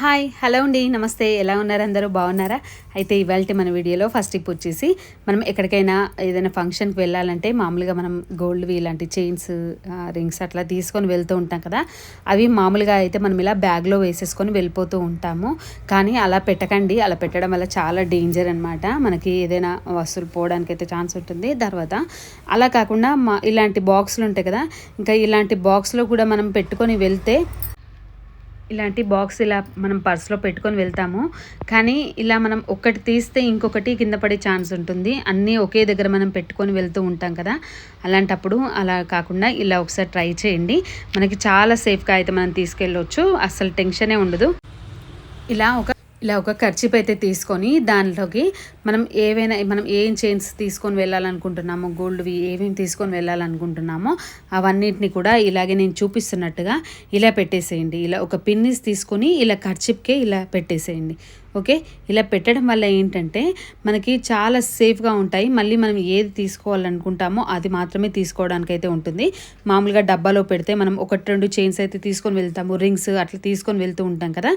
Hi hello అండి నమస్తే. ఎలా ఉన్నారు అందరూ? బాగున్నారా? అయితే ఇవాళ మన వీడియోలో ఫస్ట్ టిప్ వచ్చేసి మనం ఎక్కడికైనా ఏదైనా ఫంక్షన్కి వెళ్ళాలంటే మామూలుగా మనం గోల్డ్వి ఇలాంటి చైన్స్ రింగ్స్ అట్లా తీసుకొని వెళ్తూ ఉంటాం కదా. అవి మామూలుగా అయితే మనం ఇలా బ్యాగ్లో వేసేసుకొని వెళ్ళిపోతూ ఉంటాము. కానీ అలా పెట్టకండి. అలా పెట్టడం వల్ల చాలా డేంజర్ అనమాట మనకి ఏదైనా వస్తువులు పోవడానికి అయితే ఛాన్స్ ఉంటుంది. తర్వాత అలా కాకుండా మా ఇలాంటి బాక్సులు ఉంటాయి కదా. ఇంకా ఇలాంటి బాక్స్లో కూడా మనం పెట్టుకొని వెళ్తే ఇలాంటి బాక్స్ ఇలా మనం పర్స్లో పెట్టుకొని వెళ్తాము. కానీ ఇలా మనం ఒక్కటి తీస్తే ఇంకొకటి కింద పడే ఛాన్స్ ఉంటుంది. అన్నీ ఒకే దగ్గర మనం పెట్టుకొని వెళ్తూ ఉంటాం కదా. అలాంటప్పుడు అలా కాకుండా ఇలా ఒకసారి ట్రై చేయండి. మనకి చాలా సేఫ్గా అయితే మనం తీసుకెళ్ళవచ్చు అసలు టెన్షనే ఉండదు. ఇలా ఒక ఇలా ఒక ఖర్చీప్ అయితే తీసుకొని దానిలోకి మనం ఏవైనా మనం ఏం చైన్స్ తీసుకొని వెళ్ళాలనుకుంటున్నామో గోల్డ్వి ఏమేమి తీసుకొని వెళ్ళాలనుకుంటున్నామో అవన్నిటిని కూడా ఇలాగే నేను చూపిస్తున్నట్టుగా ఇలా పెట్టేసేయండి. ఇలా ఒక పిన్నిస్ తీసుకొని ఇలా ఖర్చీప్కే ఇలా పెట్టేసేయండి. ఓకే? ఇలా పెట్టడం వల్ల ఏంటంటే మనకి చాలా సేఫ్గా ఉంటాయి. మళ్ళీ మనం ఏది తీసుకోవాలనుకుంటామో అది మాత్రమే తీసుకోవడానికి అయితే ఉంటుంది. మామూలుగా డబ్బాలో పెడితే మనం ఒకటి రెండు చైన్స్ అయితే తీసుకొని వెళ్తాము. రింగ్స్ అట్లా తీసుకొని వెళ్తూ ఉంటాం కదా.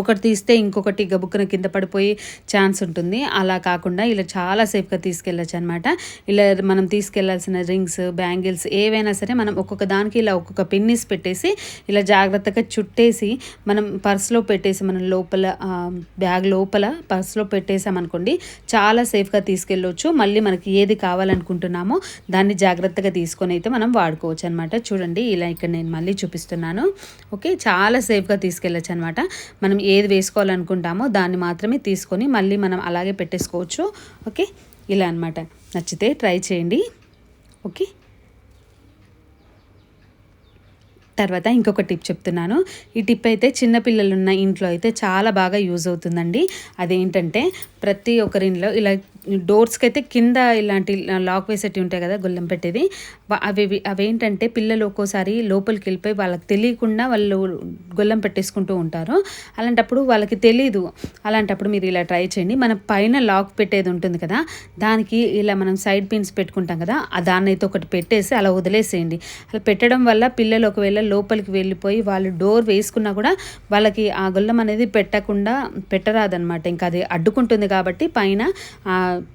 ఒకటి తీస్తే ఇంకొకటి గబుక్కున కింద పడిపోయే ఛాన్స్ ఉంటుంది. అలా కాకుండా ఇలా చాలా సేఫ్గా తీసుకెళ్ళచ్చు అనమాట ఇలా మనం తీసుకెళ్ళాల్సిన రింగ్స్ బ్యాంగిల్స్ ఏవైనా సరే మనం ఒక్కొక్క దానికి ఇలా ఒక్కొక్క పిన్నిస్ పెట్టేసి ఇలా జాగ్రత్తగా చుట్టేసి మనం పర్స్లో పెట్టేసి మనం లోపల బ్యాగ్ లోపల పర్స్లో పెట్టేసామనుకోండి చాలా సేఫ్గా తీసుకెళ్ళవచ్చు మళ్ళీ మనకి ఏది కావాలనుకుంటున్నామో దాన్ని జాగ్రత్తగా తీసుకొని అయితే మనం వాడుకోవచ్చు అనమాట చూడండి ఇలా ఇక్కడ నేను మళ్ళీ చూపిస్తున్నాను. ఓకే చాలా సేఫ్గా తీసుకెళ్ళచ్చు అనమాట మనం మనం ఏది వేసుకోవాలనుకుంటామో దాన్ని మాత్రమే తీసుకొని మళ్ళీ మనం అలాగే పెట్టేసుకోవచ్చు. ఓకే? ఇలా అనమాట నచ్చితే ట్రై చేయండి. ఓకే? తర్వాత ఇంకొక టిప్ చెప్తున్నాను. ఈ టిప్ అయితే చిన్నపిల్లలు ఉన్న ఇంట్లో అయితే చాలా బాగా యూజ్ అవుతుందండి. అదేంటంటే ప్రతి ఒక్కరింట్లో ఇలా డోర్స్కి అయితే కింద ఇలాంటి లాక్ వేసేటివి ఉంటాయి కదా గుల్లం పెట్టేది. అవి అవేంటంటే పిల్లలు ఒక్కోసారి లోపలికి వెళ్ళిపోయి వాళ్ళకి తెలియకుండా వాళ్ళు గుల్లం పెట్టేసుకుంటూ ఉంటారు. అలాంటప్పుడు వాళ్ళకి తెలీదు. అలాంటప్పుడు మీరు ఇలా ట్రై చేయండి. మన పైన లాక్ పెట్టేది ఉంటుంది కదా దానికి ఇలా మనం సైడ్ పిన్స్ పెట్టుకుంటాం కదా దాన్ని అయితే ఒకటి పెట్టేసి అలా వదిలేసేయండి. అలా పెట్టడం వల్ల పిల్లలు ఒకవేళ లోపలికి వెళ్ళిపోయి వాళ్ళు డోర్ వేసుకున్నా కూడా వాళ్ళకి ఆ గుల్లం అనేది పెట్టకుండా పెట్టరాదనమాట ఇంకా అది అడ్డుకుంటుంది కాబట్టి పైన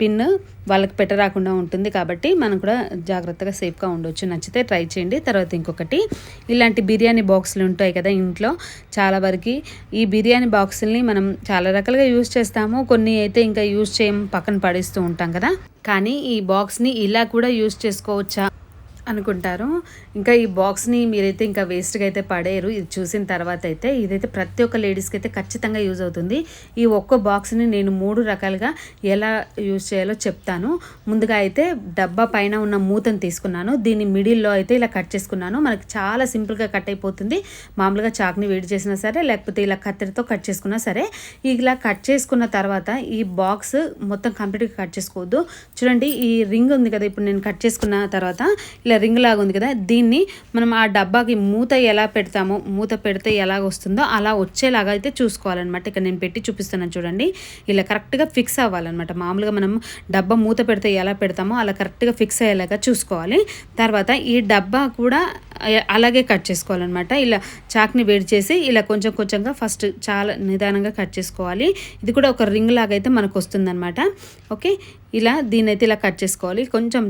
పిన్ వాళ్ళకి పెట్టరాకుండా ఉంటుంది కాబట్టి మనం కూడా జాగ్రత్తగా సేఫ్గా ఉండొచ్చు. నచ్చితే ట్రై చేయండి. తర్వాత ఇంకొకటి ఇలాంటి బిర్యానీ బాక్సులు ఉంటాయి కదా ఇంట్లో. చాలా వరకు ఈ బిర్యానీ బాక్సుల్ని మనం చాలా రకాలుగా యూజ్ చేస్తాము. కొన్ని అయితే ఇంకా యూజ్ చేయం పక్కన పడేస్తూ ఉంటాం కదా. కానీ ఈ బాక్స్ని ఇలా కూడా యూజ్ చేసుకోవచ్చా? అనుకుంటారు. ఇంకా ఈ బాక్స్ని మీరైతే ఇంకా వేస్ట్గా అయితే పడేయరు. ఇది చూసిన తర్వాత అయితే ఇదైతే ప్రతి ఒక్క లేడీస్కి అయితే ఖచ్చితంగా యూజ్ అవుతుంది. ఈ ఒక్క బాక్స్ని నేను మూడు రకాలుగా ఎలా యూజ్ చేయాలో చెప్తాను. ముందుగా అయితే డబ్బా పైన ఉన్న మూతను తీసుకున్నాను. దీన్ని మిడిల్లో అయితే ఇలా కట్ చేసుకున్నాను. మనకి చాలా సింపుల్గా కట్ అయిపోతుంది. మామూలుగా చాక్ని వేడి చేసినా సరే లేకపోతే ఇలా కత్తెరతో కట్ చేసుకున్నా సరే ఇలా కట్ చేసుకున్న తర్వాత ఈ బాక్స్ మొత్తం కంప్లీట్గా కట్ చేసుకోవద్దు. చూడండి ఈ రింగ్ ఉంది కదా ఇప్పుడు నేను కట్ చేసుకున్న తర్వాత ఇట్లా రింగ్ లాగా ఉంది కదా దీన్ని మనం ఆ డబ్బాకి మూత ఎలా పెడతామో మూత పెడితే ఎలా వస్తుందో అలా వచ్చేలాగా అయితే చూసుకోవాలన్నమాట. ఇక్కడ నేను పెట్టి చూపిస్తున్నాను చూడండి. ఇలా కరెక్ట్గా ఫిక్స్ అవ్వాలన్నమాట. మామూలుగా మనం డబ్బా మూత పెడితే ఎలా పెడతామో అలా కరెక్ట్గా ఫిక్స్ అయ్యేలాగా చూసుకోవాలి. తర్వాత ఈ డబ్బా కూడా అలాగే కట్ చేసుకోవాలన్నమాట. ఇలా చాక్ని వేడి చేసి ఇలా కొంచెం కొంచెంగా ఫస్ట్ చాలా నిదానంగా కట్ చేసుకోవాలి. ఇది కూడా ఒక రింగ్ లాగా అయితే మనకు వస్తుందన్నమాట. ఓకే? ఇలా దీన్ని అయితే ఇలా కట్ చేసుకోవాలి. కొంచెం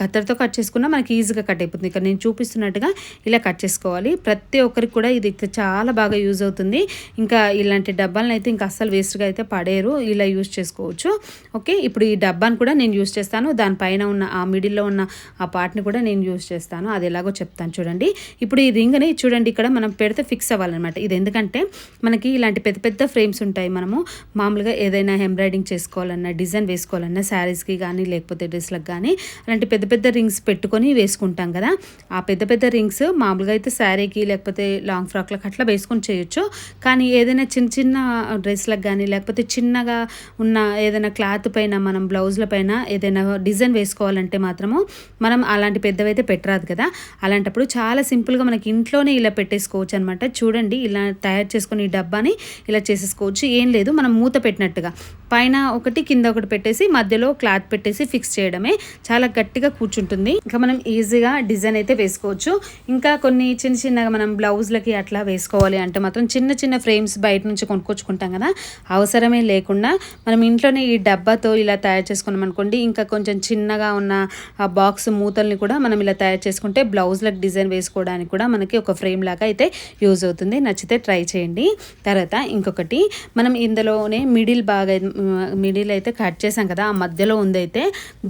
కత్తెరతో కట్ చేసుకున్నా మనకి ఈజీగా కట్ అయిపోతుంది. ఇక్కడ నేను చూపిస్తున్నట్టుగా ఇలా కట్ చేసుకోవాలి. ప్రతి ఒక్కరికి కూడా ఇది చాలా బాగా యూజ్ అవుతుంది. ఇంకా ఇలాంటి డబ్బాలను అయితే ఇంకా అస్సలు వేస్ట్గా అయితే పడేరు. ఇలా యూజ్ చేసుకోవచ్చు. ఓకే? ఇప్పుడు ఈ డబ్బాను కూడా నేను యూజ్ చేస్తాను. దానిపైన ఉన్న ఆ మిడిల్లో ఉన్న ఆ పార్ట్ని కూడా నేను యూజ్ చేస్తాను. అది ఎలాగో చెప్తాను చూడండి. ఇప్పుడు ఈ రింగ్ని చూడండి ఇక్కడ మనం పెడితే ఫిక్స్ అవ్వాలన్నమాట. ఇది ఎందుకంటే మనకి ఇలాంటి పెద్ద పెద్ద ఫ్రేమ్స్ ఉంటాయి మనము. మామూలుగా ఏదైనా ఎంబ్రాయిడింగ్ చేసుకోవాలన్నా డిజైన్ వేసుకోవాలన్నా శారీ శారీస్కి కానీ లేకపోతే డ్రెస్లకు కానీ అలాంటి పెద్ద పెద్ద రింగ్స్ పెట్టుకొని వేసుకుంటాం కదా. ఆ పెద్ద పెద్ద రింగ్స్ మామూలుగా అయితే శారీకి లేకపోతే లాంగ్ ఫ్రాక్లకు అట్లా వేసుకొని చేయొచ్చు. కానీ ఏదైనా చిన్న చిన్న డ్రెస్లకు కానీ లేకపోతే చిన్నగా ఉన్న ఏదైనా క్లాత్ పైన మనం బ్లౌజ్ల పైన ఏదైనా డిజైన్ వేసుకోవాలంటే మాత్రము మనం అలాంటి పెద్దవైతే పెట్టరాదు కదా. అలాంటప్పుడు చాలా సింపుల్గా మనకి ఇంట్లోనే ఇలా పెట్టేసుకోవచ్చు అనమాట చూడండి ఇలా తయారు చేసుకుని ఈ డబ్బాని ఇలా చేసేసుకోవచ్చు. ఏం లేదు మనం మూత పెట్టినట్టుగా. పైన ఒకటి కింద ఒకటి పెట్టేసి మధ్యలో క్లాత్ పెట్టేసి ఫిక్స్ చేయడమే. చాలా గట్టిగా కూర్చుంటుంది. ఇంకా మనం ఈజీగా డిజైన్ అయితే వేసుకోవచ్చు. ఇంకా కొన్ని చిన్న చిన్నగా మనం బ్లౌజ్లకి అట్లా వేసుకోవాలి అంటే మాత్రం చిన్న చిన్న ఫ్రేమ్స్ బయట నుంచి కొనుక్కొచ్చుకుంటాం కదా. అవసరమే లేకుండా మనం ఇంట్లోనే ఈ డబ్బాతో ఇలా తయారు చేసుకున్నాం అనుకోండి ఇంకా కొంచెం చిన్నగా ఉన్న ఆ బాక్స్ మూతల్ని కూడా మనం ఇలా తయారు చేసుకుంటే బ్లౌజ్లకు డిజైన్ వేసుకోవడానికి కూడా మనకి ఒక ఫ్రేమ్ లాగా అయితే యూజ్ అవుతుంది. నచ్చితే ట్రై చేయండి. తర్వాత ఇంకొకటి మనం ఇందులోనే మిడిల్ బాగా మిడిల్ అయితే కట్ చేసాం కదా ఆ మధ్యలో ఉందైతే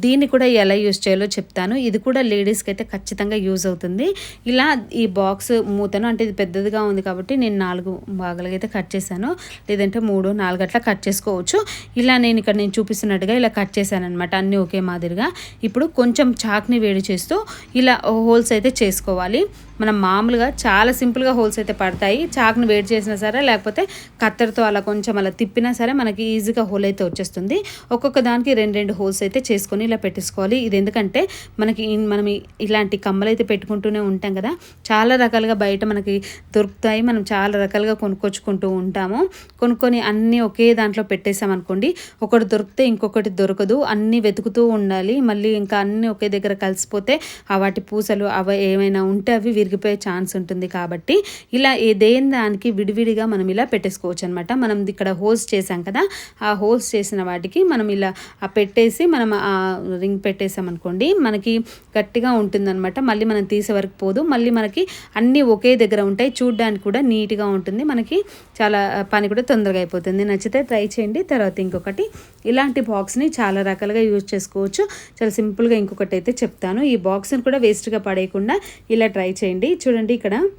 దీన్ని కూడా ఎలా యూజ్ చేయాలో చెప్తాను. ఇది కూడా లేడీస్కి అయితే ఖచ్చితంగా యూజ్ అవుతుంది. ఇలా ఈ బాక్స్ మూతను అంటే ఇది పెద్దదిగా ఉంది కాబట్టి నేను నాలుగు భాగాలుగా అయితే కట్ చేశాను. లేదంటే మూడు నాలుగు అట్లా కట్ చేసుకోవచ్చు. ఇలా నేను ఇక్కడ నేను చూపిస్తున్నట్టుగా ఇలా కట్ చేశాను అనమాట అన్నీ ఒకే మాదిరిగా. ఇప్పుడు కొంచెం చాక్ని వేడి చేస్తూ ఇలా హోల్స్ అయితే చేసుకోవాలి. మనం మామూలుగా చాలా సింపుల్గా హోల్స్ అయితే పడతాయి. చాక్ను వేడి చేసినా సరే లేకపోతే కత్తెరతో అలా కొంచెం అలా తిప్పినా సరే మనకి ఈజీగా హోల్ అయితే వచ్చేస్తుంది. ఒక్కొక్క దానికి రెండు రెండు హోల్స్ అయితే చేసుకొని ఇలా పెట్టేసుకోవాలి. ఇది ఎందుకంటే మనకి మనం ఇలాంటి కమ్మలు అయితే పెట్టుకుంటూనే ఉంటాం కదా. చాలా రకాలుగా బయట మనకి దొరుకుతాయి. మనం చాలా రకాలుగా కొనుక్కొచ్చుకుంటూ ఉంటాము. కొనుక్కొని అన్నీ ఒకే దాంట్లో పెట్టేసాం అనుకోండి ఒకటి దొరికితే ఇంకొకటి దొరకదు. అన్నీ వెతుకుతూ ఉండాలి. మళ్ళీ ఇంకా అన్నీ ఒకే దగ్గర కలిసిపోతే ఆ వాటి పూసలు అవి ఏమైనా ఉంటే అవి విరిగిపోయే ఛాన్స్ ఉంటుంది కాబట్టి ఇలా ఏ దేని దానికి విడివిడిగా మనం ఇలా పెట్టేసుకోవచ్చు అనమాట మనం ఇక్కడ హోల్స్ చేసాం కదా ఆ హోల్స్ చేసిన వాటికి మనం ఇలా ఆ పెట్టేసి మనం ఆ రింగ్ పెట్టేసాం అనుకోండి మనకి గట్టిగా ఉంటుందన్నమాట. మళ్ళీ మనం తీసే వరకు పోదు. మళ్ళీ మనకి అన్నీ ఒకే దగ్గర ఉంటాయి. చూడడానికి కూడా నీట్గా ఉంటుంది. మనకి చాలా పని కూడా తొందరగా అయిపోతుంది. నచ్చితే ట్రై చేయండి. తర్వాత ఇంకొకటి ఇలాంటి బాక్స్ని చాలా రకాలుగా యూజ్ చేసుకోవచ్చు. చాలా సింపుల్గా ఇంకొకటి అయితే చెప్తాను. ఈ బాక్స్ని కూడా వేస్ట్గా పడేయకుండా ఇలా ట్రై చేయండి. చూడండి ఇక్కడ.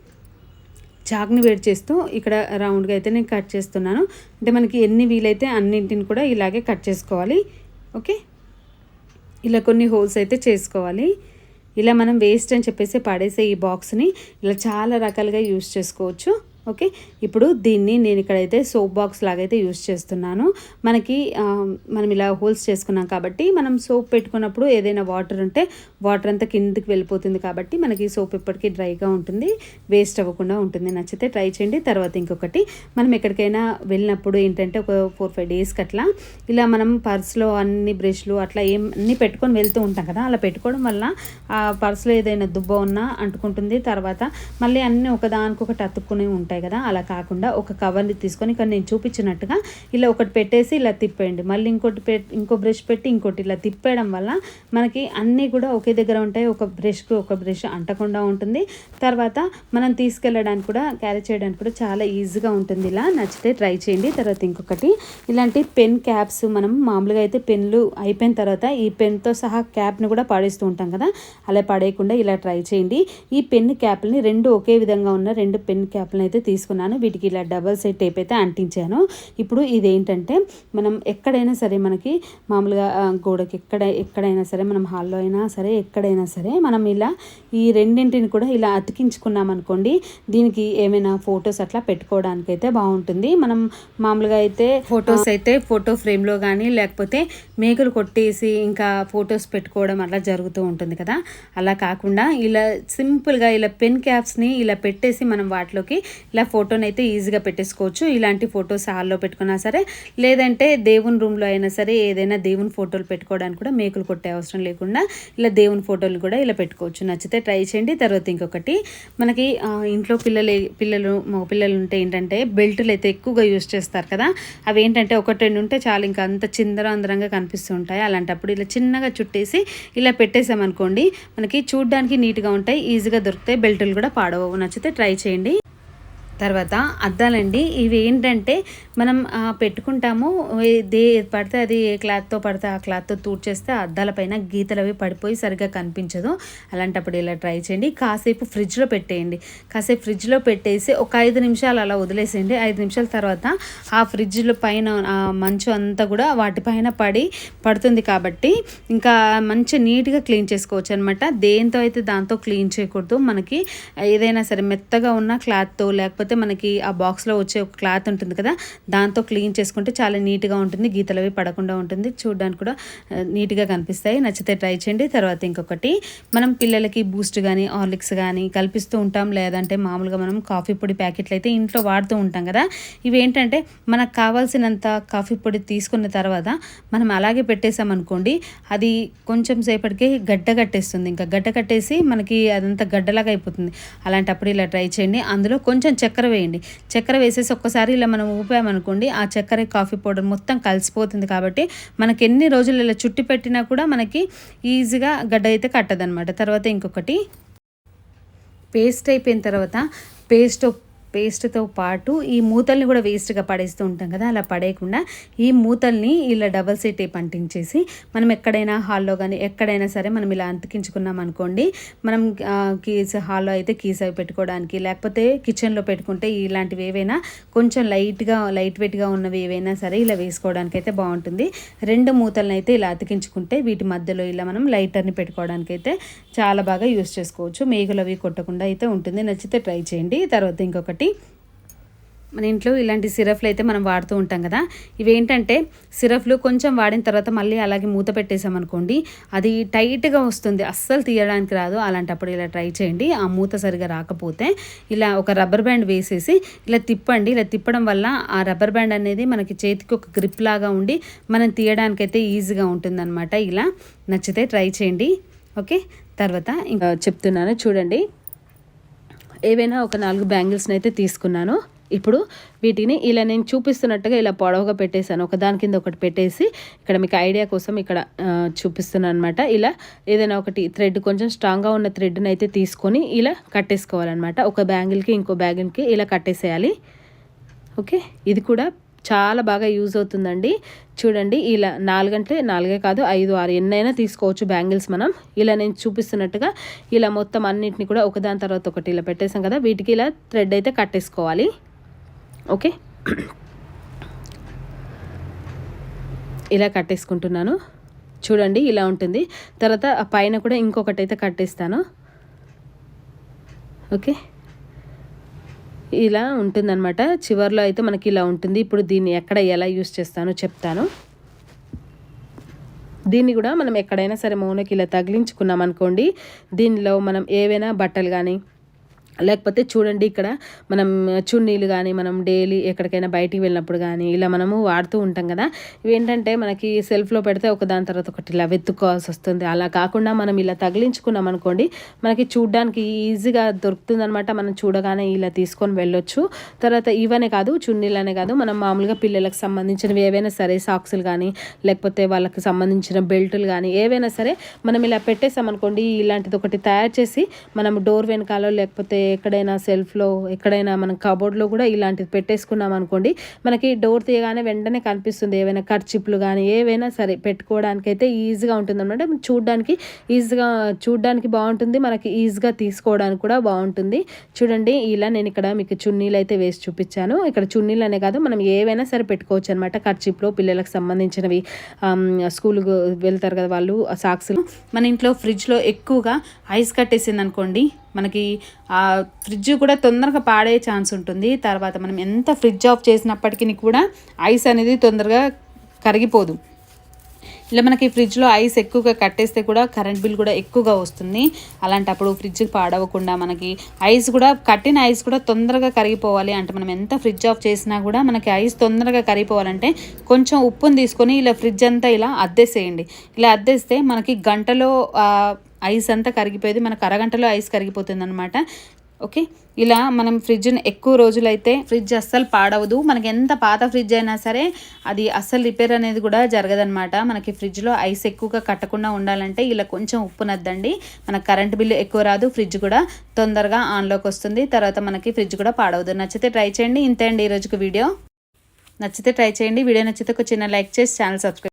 చాక్ని వేడి చేస్తూ ఇక్కడ రౌండ్గా అయితే నేను కట్ చేస్తున్నాను. అంటే మనకి ఎన్ని వీలైతే అన్నింటిని కూడా ఇలాగే కట్ చేసుకోవాలి. ఓకే? ఇలా కొన్ని హోల్స్ అయితే చేసుకోవాలి. ఇలా మనం వేస్ట్ అని చెప్పేసి పడేసే ఈ బాక్స్ని ఇలా చాలా రకాలుగా యూస్ చేసుకోవచ్చు. ఓకే? ఇప్పుడు దీన్ని నేను ఇక్కడైతే సోప్ బాక్స్ లాగా అయితే యూస్ చేస్తున్నాను. మనకి మనం ఇలా హోల్స్ చేసుకున్నాం కాబట్టి మనం సోప్ పెట్టుకున్నప్పుడు ఏదైనా వాటర్ ఉంటే వాటర్ అంతా కిందికి వెళ్ళిపోతుంది కాబట్టి మనకి సోప్ ఎప్పటికీ డ్రైగా ఉంటుంది. వేస్ట్ అవ్వకుండా ఉంటుంది. నచ్చితే ట్రై చేయండి. తర్వాత ఇంకొకటి మనం ఎక్కడికైనా వెళ్ళినప్పుడు ఏంటంటే ఒక ఫోర్ ఫైవ్ డేస్కి అట్లా ఇలా మనం పర్స్లో అన్ని బ్రష్లు అట్లా ఏం అన్ని పెట్టుకొని వెళ్తూ ఉంటాం కదా అలా పెట్టుకోవడం వల్ల ఆ పర్స్లో ఏదైనా దుబ్బ ఉన్నా అంటుకుంటుంది. తర్వాత మళ్ళీ అన్నీ ఒకదానికొకటి అతుక్కునే ఉంటాయి. కదా అలా కాకుండా ఒక కవర్ని తీసుకొని ఇక్కడ నేను చూపించినట్టుగా ఇలా ఒకటి పెట్టేసి ఇలా తిప్పేయండి. మళ్ళీ ఇంకోటి ఇంకో బ్రష్ పెట్టి ఇంకోటి ఇలా తిప్పేయడం వల్ల మనకి అన్నీ కూడా ఒకే దగ్గర ఉంటాయి. ఒక బ్రష్కి ఒక బ్రష్ అంటకుండా ఉంటుంది. తర్వాత మనం తీసుకెళ్ళడానికి కూడా క్యారీ చేయడానికి కూడా చాలా ఈజీగా ఉంటుంది. ఇలా నచ్చితే ట్రై చేయండి. తర్వాత ఇంకొకటి ఇలాంటి పెన్ క్యాప్స్ మనం మామూలుగా అయితే పెన్లు అయిపోయిన తర్వాత ఈ పెన్తో సహా క్యాప్ని కూడా పాడేస్తూ ఉంటాం కదా అలా పడేయకుండా ఇలా ట్రై చేయండి. ఈ పెన్ క్యాప్ని రెండు ఒకే విధంగా ఉన్న రెండు పెన్ క్యాప్లను అయితే తీసుకున్నాను. వీటికి ఇలా డబల్ సైడ్ టేప్ అయితే అంటించాను. ఇప్పుడు ఇదేంటంటే మనం ఎక్కడైనా సరే మనకి మామూలుగా గోడకి ఎక్కడ ఎక్కడైనా సరే మనం హాల్లో అయినా సరే ఎక్కడైనా సరే మనం ఇలా ఈ రెండింటిని కూడా ఇలా అతికించుకున్నాం అనుకోండి దీనికి ఏమైనా ఫొటోస్ అట్లా పెట్టుకోవడానికి అయితే బాగుంటుంది. మనం మామూలుగా అయితే ఫొటోస్ అయితే ఫోటో ఫ్రేమ్లో కానీ లేకపోతే మేకలు కొట్టేసి ఇంకా ఫొటోస్ పెట్టుకోవడం అలా జరుగుతూ ఉంటుంది కదా. అలా కాకుండా ఇలా సింపుల్గా ఇలా పెన్ క్యాప్స్ని ఇలా పెట్టేసి మనం వాటిలోకి ఇలా ఫోటోని అయితే ఈజీగా పెట్టేసుకోవచ్చు. ఇలాంటి ఫొటోస్ హాల్లో పెట్టుకున్నా సరే లేదంటే దేవుని రూమ్లో అయినా సరే ఏదైనా దేవుని ఫోటోలు పెట్టుకోవడానికి కూడా మేకులు కొట్టే అవసరం లేకుండా ఇలా దేవుని ఫోటోలు కూడా ఇలా పెట్టుకోవచ్చు. నచ్చితే ట్రై చేయండి. తర్వాత ఇంకొకటి మనకి ఇంట్లో పిల్లలు పిల్లలు మగ పిల్లలు ఉంటే ఏంటంటే బెల్టులు అయితే ఎక్కువగా యూజ్ చేస్తారు కదా. అవి ఏంటంటే ఒకటి రెండు ఉంటే చాలు ఇంకా అంత చిందరందరంగా కనిపిస్తూ ఉంటాయి. అలాంటప్పుడు ఇలా చిన్నగా చుట్టేసి ఇలా పెట్టేసామనుకోండి మనకి చూడ్డానికి నీట్గా ఉంటాయి ఈజీగా దొరుకుతాయి బెల్టులు కూడా పాడవవు. నచ్చితే ట్రై చేయండి. తర్వాత అద్దాలండి. ఇవి ఏంటంటే మనం పెట్టుకుంటాము. దే పడితే అది ఏ క్లాత్తో పడితే ఆ క్లాత్తో తూడ్చేస్తే ఆ అద్దాల పైన గీతలు అవి పడిపోయి సరిగ్గా కనిపించదు. అలాంటప్పుడు ఇలా ట్రై చేయండి. కాసేపు ఫ్రిడ్జ్లో పెట్టేయండి. కాసేపు ఫ్రిడ్జ్లో పెట్టేసి ఒక ఐదు నిమిషాలు అలా వదిలేసేయండి. ఐదు నిమిషాల తర్వాత ఆ ఫ్రిడ్జ్లో పైన ఆ మంచు అంతా కూడా వాటిపైన పడి పడుతుంది కాబట్టి ఇంకా మంచి నీట్గా క్లీన్ చేసుకోవచ్చు అనమాట దేంతో అయితే దాంతో క్లీన్ చేయకూడదు. మనకి ఏదైనా సరే మెత్తగా ఉన్న క్లాత్తో లేకపోతే మనకి ఆ బాక్స్లో వచ్చే ఒక క్లాత్ ఉంటుంది కదా దాంతో క్లీన్ చేసుకుంటే చాలా నీట్గా ఉంటుంది గీతలు అవి పడకుండా ఉంటుంది. చూడడానికి కూడా నీట్గా కనిపిస్తాయి. నచ్చితే ట్రై చేయండి. తర్వాత ఇంకొకటి మనం పిల్లలకి బూస్ట్ కానీ హార్లిక్స్ కానీ కల్పిస్తూ ఉంటాం. లేదంటే మామూలుగా మనం కాఫీ పొడి ప్యాకెట్లు అయితే ఇంట్లో వాడుతూ ఉంటాం కదా. ఇవి ఏంటంటే మనకు కావాల్సినంత కాఫీ పొడి తీసుకున్న తర్వాత మనం అలాగే పెట్టేసామనుకోండి అది కొంచెం సేపటికి గడ్డ కట్టేస్తుంది. ఇంకా గడ్డ కట్టేసి మనకి అదంతా గడ్డలాగా అయిపోతుంది. అలాంటప్పుడు ఇలా ట్రై చేయండి. అందులో కొంచెం చక్కెర వేయండి. చక్కెర వేసేసి ఒక్కసారి ఇలా మనం అనుకోండి ఆ చక్కెర కాఫీ పౌడర్ మొత్తం కలిసిపోతుంది కాబట్టి మనకి ఎన్ని రోజులు ఇలా చుట్టి పెట్టినా కూడా మనకి ఈజీగా గడ్డ అయితే కట్టదనమాట తర్వాత ఇంకొకటి పేస్ట్ అయిపోయిన తర్వాత పేస్ట్ పేస్ట్తో పాటు ఈ మూతల్ని కూడా వేస్ట్గా పడేస్తూ ఉంటాం కదా అలా పడేయకుండా ఈ మూతల్ని ఇలా డబల్ సీ టేప్ అంటించేసి మనం ఎక్కడైనా హాల్లో కానీ ఎక్కడైనా సరే మనం ఇలా అంతికించుకున్నాం అనుకోండి మనం కీస్ హాల్లో అయితే కీస్ అవి పెట్టుకోవడానికి లేకపోతే కిచెన్లో పెట్టుకుంటే ఇలాంటివి ఏవైనా కొంచెం లైట్గా లైట్ వెయిట్గా ఉన్నవి ఏవైనా సరే ఇలా వేసుకోవడానికి అయితే బాగుంటుంది. రెండు మూతలను అయితే ఇలా అతికించుకుంటే వీటి మధ్యలో ఇలా మనం లైటర్ని పెట్టుకోవడానికి అయితే చాలా బాగా యూస్ చేసుకోవచ్చు. మేఘలు అవి కొట్టకుండా అయితే ఉంటుంది. నచ్చితే ట్రై చేయండి. తర్వాత ఇంకొకటి మన ఇంట్లో ఇలాంటి సిరఫ్లు అయితే మనం వాడుతూ ఉంటాం కదా. ఇవేంటంటే సిరఫ్లు కొంచెం వాడిన తర్వాత మళ్ళీ అలాగే మూత పెట్టేసామనుకోండి అది టైట్గా వస్తుంది. అస్సలు తీయడానికి రాదు. అలాంటప్పుడు ఇలా ట్రై చేయండి. ఆ మూత సరిగా రాకపోతే ఇలా ఒక రబ్బర్ బ్యాండ్ వేసేసి ఇలా తిప్పండి. ఇలా తిప్పడం వల్ల ఆ రబ్బర్ బ్యాండ్ అనేది మనకి చేతికి ఒక గ్రిప్ లాగా ఉండి మనం తీయడానికైతే ఈజీగా ఉంటుందన్నమాట. ఇలా నచ్చితే ట్రై చేయండి. ఓకే? తర్వాత ఇంకా చెప్తున్నాను. చూడండి. ఏవైనా ఒక నాలుగు బ్యాంగిల్స్ని అయితే తీసుకున్నాను. ఇప్పుడు వీటిని ఇలా నేను చూపిస్తున్నట్టుగా ఇలా పొడవుగా పెట్టేశాను. ఒక దాని కింద ఒకటి పెట్టేసి ఇక్కడ మీకు ఐడియా కోసం ఇక్కడ చూపిస్తున్నాను అనమాట ఇలా ఏదైనా ఒకటి థ్రెడ్ కొంచెం స్ట్రాంగ్గా ఉన్న థ్రెడ్ని అయితే తీసుకొని ఇలా కట్టేసుకోవాలన్నమాట. ఒక బ్యాంగిల్కి ఇంకో బ్యాంగిల్కి ఇలా కట్టేసేయాలి. ఓకే? ఇది కూడా చాలా బాగా యూజ్ అవుతుందండి. చూడండి ఇలా నాలుగంటే నాలుగే కాదు ఐదు ఆరు ఎన్నైనా తీసుకోవచ్చు బ్యాంగిల్స్ మనం. ఇలా నేను చూపిస్తున్నట్టుగా ఇలా మొత్తం అన్నింటిని కూడా ఒకదాని తర్వాత ఒకటి ఇలా పెట్టేసాం కదా వీటికి ఇలా థ్రెడ్ అయితే కట్టేసుకోవాలి. ఓకే? ఇలా కట్టేసుకుంటున్నాను. చూడండి ఇలా ఉంటుంది. తర్వాత పైన కూడా ఇంకొకటి అయితే కట్టేస్తాను. ఓకే? ఇలా ఉంటుందన్నమాట. చివర్లో అయితే మనకి ఇలా ఉంటుంది. ఇప్పుడు దీన్ని ఎక్కడ ఎలా యూస్ చేస్తానో చెప్తాను. దీన్ని కూడా మనం ఎక్కడైనా సరే మౌనకి ఇలా తగిలించుకున్నాం అనుకోండి దీనిలో మనం ఏవైనా బట్టలు కానీ లేకపోతే చూడండి ఇక్కడ మనం చున్నీలు కానీ మనం డైలీ ఎక్కడికైనా బయటికి వెళ్ళినప్పుడు కానీ ఇలా మనము వాడుతూ ఉంటాం కదా. ఇవేంటంటే మనకి సెల్ఫ్లో పెడితే ఒక దాని తర్వాత ఒకటి ఇలా వెతుక్కోవాల్సి వస్తుంది. అలా కాకుండా మనం ఇలా తగిలించుకున్నాం అనుకోండి మనకి చూడడానికి ఈజీగా దొరుకుతుంది అనమాట మనం చూడగానే ఇలా తీసుకొని వెళ్ళొచ్చు. తర్వాత ఇవనే కాదు చున్నీలనే కాదు. మనం మామూలుగా పిల్లలకు సంబంధించినవి ఏవైనా సరే సాక్సులు కానీ లేకపోతే వాళ్ళకి సంబంధించిన బెల్టులు కానీ ఏవైనా సరే మనం ఇలా పెట్టేసామనుకోండి ఇలాంటిది ఒకటి తయారు చేసి మనం డోర్ వెనకాలో లేకపోతే ఎక్కడైనా సెల్ఫ్లో ఎక్కడైనా మనం కబోర్డ్లో కూడా ఇలాంటిది పెట్టేసుకున్నాం అనుకోండి మనకి డోర్ తీయగానే వెంటనే కనిపిస్తుంది. ఏవైనా కర్చిప్లు కానీ ఏవైనా సరే పెట్టుకోవడానికి అయితే ఈజీగా ఉంటుంది అనమాట చూడడానికి ఈజీగా చూడడానికి బాగుంటుంది. మనకి ఈజీగా తీసుకోవడానికి కూడా బాగుంటుంది. చూడండి ఇలా నేను ఇక్కడ మీకు చున్నీలు అయితే వేసి చూపించాను. ఇక్కడ చున్నీలు అనే కాదు మనం ఏవైనా సరే పెట్టుకోవచ్చు అనమాట కర్చిప్లో పిల్లలకు సంబంధించినవి స్కూల్కి వెళ్తారు కదా వాళ్ళు సాక్స్లు మన ఇంట్లో ఫ్రిడ్జ్లో ఎక్కువగా ఐస్ కట్టేసింది అనుకోండి మనకి ఆ ఫ్రిడ్జ్ కూడా తొందరగా పాడే ఛాన్స్ ఉంటుంది. తర్వాత మనం ఎంత ఫ్రిడ్జ్ ఆఫ్ చేసినప్పటికీ కూడా ఐస్ అనేది తొందరగా కరిగిపోదు. ఇలా మనకి ఫ్రిడ్జ్లో ఐస్ ఎక్కువగా కట్టేస్తే కూడా కరెంట్ బిల్ కూడా ఎక్కువగా వస్తుంది. అలాంటప్పుడు ఫ్రిడ్జ్ పాడవకుండా మనకి ఐస్ కూడా కట్టిన ఐస్ కూడా తొందరగా కరిగిపోవాలి అంటే మనం ఎంత ఫ్రిడ్జ్ ఆఫ్ చేసినా కూడా మనకి ఐస్ తొందరగా కరిగిపోవాలంటే కొంచెం ఉప్పుని తీసుకొని ఇలా ఫ్రిడ్జ్ అంతా ఇలా అద్దేసేయండి. ఇలా అద్దేస్తే మనకి గంటలో ఐస్ అంతా కరిగిపోయేది. మనకు అరగంటలో ఐస్ కరిగిపోతుంది అనమాట ఓకే? ఇలా మనం ఫ్రిడ్జ్ని ఎక్కువ రోజులైతే ఫ్రిడ్జ్ అస్సలు పాడవదు. మనకి ఎంత పాత ఫ్రిడ్జ్ అయినా సరే అది అస్సలు రిపేర్ అనేది కూడా జరగదనమాట మనకి ఫ్రిడ్జ్లో ఐస్ ఎక్కువగా కట్టకుండా ఉండాలంటే ఇలా కొంచెం ఉప్పు నద్దండి. మనకు కరెంట్ బిల్లు ఎక్కువ రాదు. ఫ్రిడ్జ్ కూడా తొందరగా ఆన్లోకి వస్తుంది. తర్వాత మనకి ఫ్రిడ్జ్ కూడా పాడవదు. నచ్చితే ట్రై చేయండి. ఇంతే అండి ఈరోజుకి వీడియో. నచ్చితే ట్రై చేయండి. వీడియో నచ్చితే ఒక చిన్న లైక్ చేసి ఛానల్ సబ్స్క్రైబ్